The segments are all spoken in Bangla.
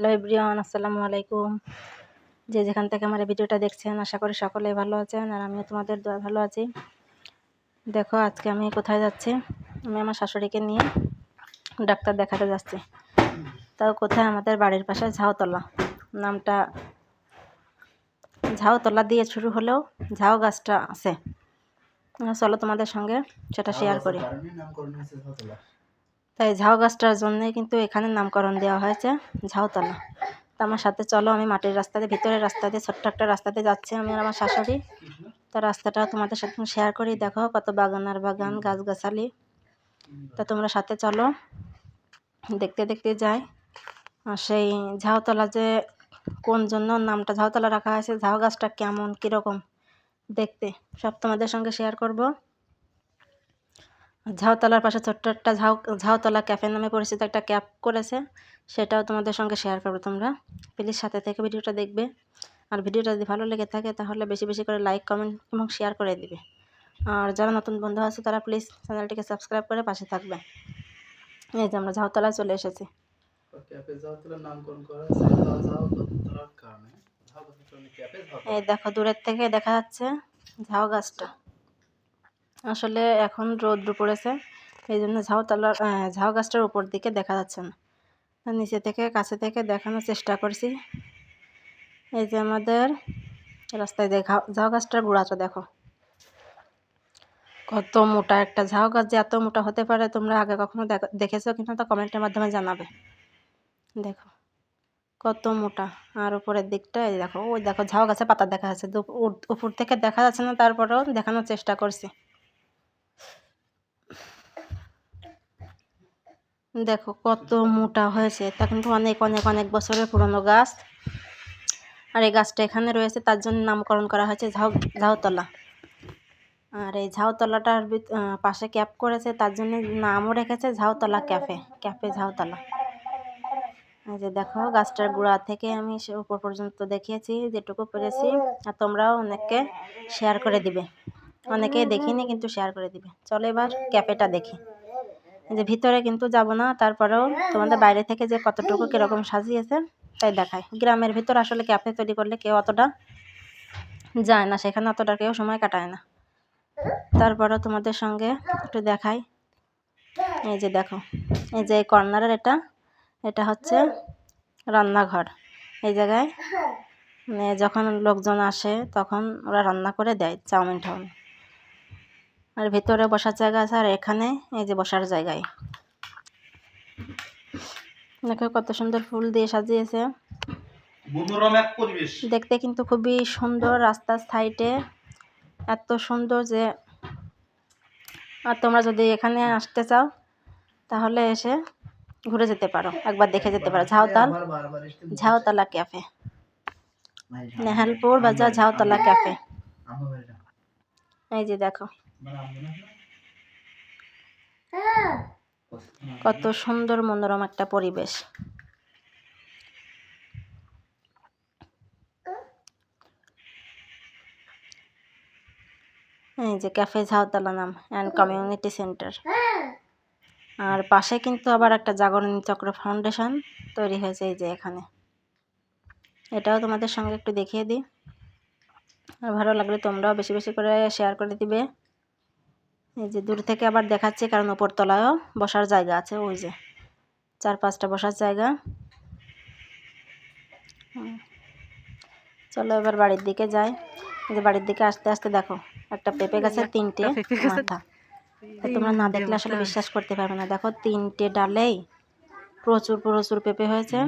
হ্যালো এভরিওয়ান আসসালামু আলাইকুম। যে যেখান থেকে আমার ভিডিওটা দেখছেন আশা করি সকলেই ভালো আছেন আর আমিও তোমাদের দোয়া ভালো আছি। দেখো আজকে আমি কোথায় যাচ্ছি? আমি আমার শাশুড়িকে নিয়ে ডাক্তার দেখাতে যাচ্ছি। তাও কোথায়? আমাদের বাড়ির পাশে ঝাউতলা। নামটা ঝাউতলা দিয়ে শুরু হলেও ঝাউ গাছটা আছে। চলো তোমাদের সঙ্গে সেটা শেয়ার করি। তাই ঝাউ গাছটার জন্যে কিন্তু এখানে নামকরণ দেওয়া হয়েছে ঝাউতলা। তো আমার সাথে চলো, আমি মাটির রাস্তাতে ভিতরের রাস্তাতে ছোট্ট একটা রাস্তাতে যাচ্ছি আমি আমার শাশুড়ি। তো রাস্তাটা তোমাদের সাথে শেয়ার করি, দেখো কত বাগান আর বাগান, গাছগাছালি। তা তোমরা সাথে চলো, দেখতে দেখতে যাই। সেই ঝাউতলা যে কোন জন্য নামটা, ঝাউতলা রাখা হয়েছে, ঝাউ গাছটা কেমন, কীরকম, দেখতে। সব তোমাদের সঙ্গে শেয়ার করব। ঝাউতলার পাশে ছোট্ট একটা ঝাউ ঝাউতলা ক্যাফে নামে পরিচিত একটা ক্যাপ করেছে। সেটাও তোমাদের সঙ্গে শেয়ার করব তোমরা। প্লিজ সাথে থেকে ভিডিওটা দেখবে। আর ভিডিওটা যদি ভালো লেগে থাকে তাহলে বেশি বেশি করে লাইক কমেন্ট এবং শেয়ার করে দিবে। আর যারা নতুন বন্ধু আছে তারা প্লিজ চ্যানেলটিকে সাবস্ক্রাইব করে পাশে থাকবে। এই যে আমরা ঝাউতলায় চলে এসেছি। এই দেখো দূরের থেকে দেখা যাচ্ছে ঝাউ গাছটা। আসলে এখন রৌদ্র পড়েছে এই জন্য ঝাউতলার ঝাউ গাছটার উপর দিকে দেখা যাচ্ছে না। নিচে থেকে কাছে থেকে দেখানোর চেষ্টা করছি। এই যে আমাদের রাস্তায় দেখা, ঝাউ গাছটার গুঁড়াটা দেখো। কত মোটা একটা ঝাউ গাছ, যে এত মোটা হতে পারে তোমরা আগে কখনো দেখেছ কিনা তো কমেন্টের মাধ্যমে জানাবে। দেখো, কত মোটা। আর উপরের দিকটা, এই দেখো, ওই দেখো ঝাউ গাছে পাতা দেখা যাচ্ছে। উপর থেকে দেখা যাচ্ছে না, তারপরেও দেখানোর চেষ্টা করছি। দেখো কত মোটা হয়েছে। তা কিন্তু অনেক অনেক অনেক বছরের পুরনো গাছ। আর এই গাছটা এখানে রয়েছে, তার জন্য নামকরণ করা হয়েছে ঝাউ, ঝাউতলা। আর এই ঝাউতলাটার পাশে ক্যাপ করেছে, তার জন্য নামও রেখেছে ঝাউতলা ক্যাফে ক্যাফে ঝাউতলা। এই যে দেখো, গাছটার গোড়া থেকে আমি সে উপর পর্যন্ত দেখিয়েছি, যেটুকু পেরেছি। আর তোমরাও অনেককে শেয়ার করে দিবে। অনেকেই দেখিনি, কিন্তু শেয়ার করে দিবে। চলো এবার ক্যাফেটা দেখি। যে ভিতরে কিন্তু যাব না, তারপরেও তোমাদের বাইরে থেকে যে কতটুকু কীরকম সাজিয়েছে, তাই দেখায় গ্রামের ভিতর আসলে ক্যাফে তৈরি করলে কেউ অতটা যায় না, সেখানে অতটা কেউ সময় কাটায় না। তারপরেও তোমাদের সঙ্গে একটু দেখাই। এই যে দেখো, এই যে কর্নারের এটা এটা হচ্ছে রান্নাঘর। এই জায়গায় মানে যখন লোকজন আসে, তখন ওরা রান্না করে দেয়, চাউমিন টাউমিন আর ভেতরে বসার জায়গা আছে আর এখানে এই যে বসার জায়গায়। দেখো কত সুন্দর ফুল দিয়ে সাজিয়েছে। দেখতে কিন্তু খুবই সুন্দর রাস্তার সাইডে এত সুন্দর যে আর তোমরা যদি এখানে আসতে চাও তাহলে এসে ঘুরে যেতে পারো একবার দেখে যেতে পারো। ঝাউতাল ঝাউতলা ক্যাফে। নেহালপুর বাজার ঝাউতলা ক্যাফে। এই যে দেখো। কত সুন্দর মনোরম একটা পরিবেশ। এই যে ক্যাফে ঝাউতলা নাম অ্যান্ড কমিউনিটি সেন্টার। আর পাশে কিন্তু আবার একটা জাগরণী চক্র ফাউন্ডেশন তৈরি হয়েছে এই যে এখানে। এটাও তোমাদের সঙ্গে একটু দেখিয়ে দিই। আর ভালো লাগলে তোমরাও বেশি বেশি করে শেয়ার করে দিবে। এই যে দূর থেকে আবার দেখাচ্ছি কারণ ওপর তলায়ও বসার জায়গা আছে ওই যে চার পাঁচটা বসার জায়গা। চলো এবার বাড়ির দিকে যাই। যে বাড়ির দিকে আসতে আসতে দেখো একটা পেঁপে গাছের তিনটে মাথা। তোমরা না দেখলে আসলে বিশ্বাস করতে পারবে না। দেখো তিনটে ডালেই প্রচুর প্রচুর পেঁপে হয়েছে।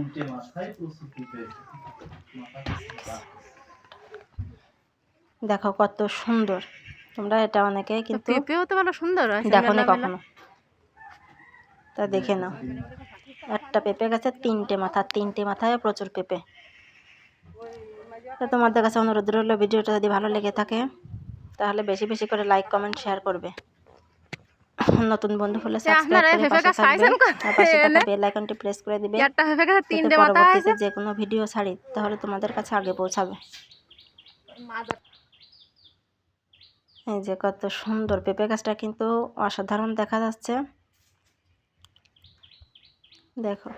দেখো কত সুন্দর। তোমরা এটা অনেকে কিন্তু পেঁপেও তো ভালো সুন্দর দেখো না কখনো। তা দেখে নাও। একটা পেঁপে গাছে তিনটে মাথা তিনটে মাথায় প্রচুর পেঁপে। তো তোমাদের কাছে অনুরোধ রইল ভিডিওটা যদি ভালো লেগে থাকে তাহলে বেশি বেশি করে লাইক কমেন্ট শেয়ার করবে। নতুন বন্ধু হলে সাবস্ক্রাইব করে বেল আইকনটি প্রেস করে দিবে। পরবর্তীতে যে কোনো ভিডিও ছাড়ি তাহলে তোমাদের কাছে আগে পৌঁছাবে। এই যে কত সুন্দর পেঁপে গাছটা কিন্তু অসাধারণ দেখা যাচ্ছে। দেখো।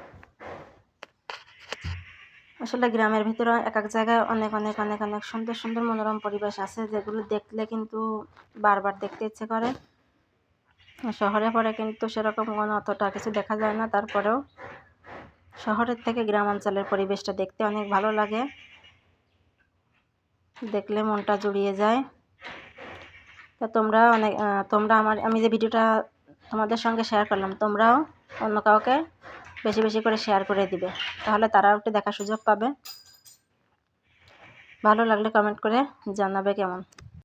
আসলে গ্রামের ভিতরে এক এক জায়গায় অনেক অনেক অনেক অনেক সুন্দর সুন্দর মনোরম পরিবেশ আছে, যেগুলো দেখলে কিন্তু বারবার দেখতে ইচ্ছে করে। শহরে পরে কিন্তু সেরকম কোনো অতটা কিছু দেখা যায় না, তারপরেও শহরের থেকে গ্রাম অঞ্চলের পরিবেশটা দেখতে অনেক ভালো লাগে। দেখলে মনটা জুড়িয়ে যায়। তা তোমরা অনেক তোমরা আমার, আমি যে ভিডিওটা তোমাদের সঙ্গে শেয়ার করলাম, তোমরাও অন্য কাউকে বেশি বেশি করে শেয়ার করে দিবে। তাহলে তারাও একটু দেখার সুযোগ পাবে। ভালো লাগলে কমেন্ট করে জানাবে কেমন?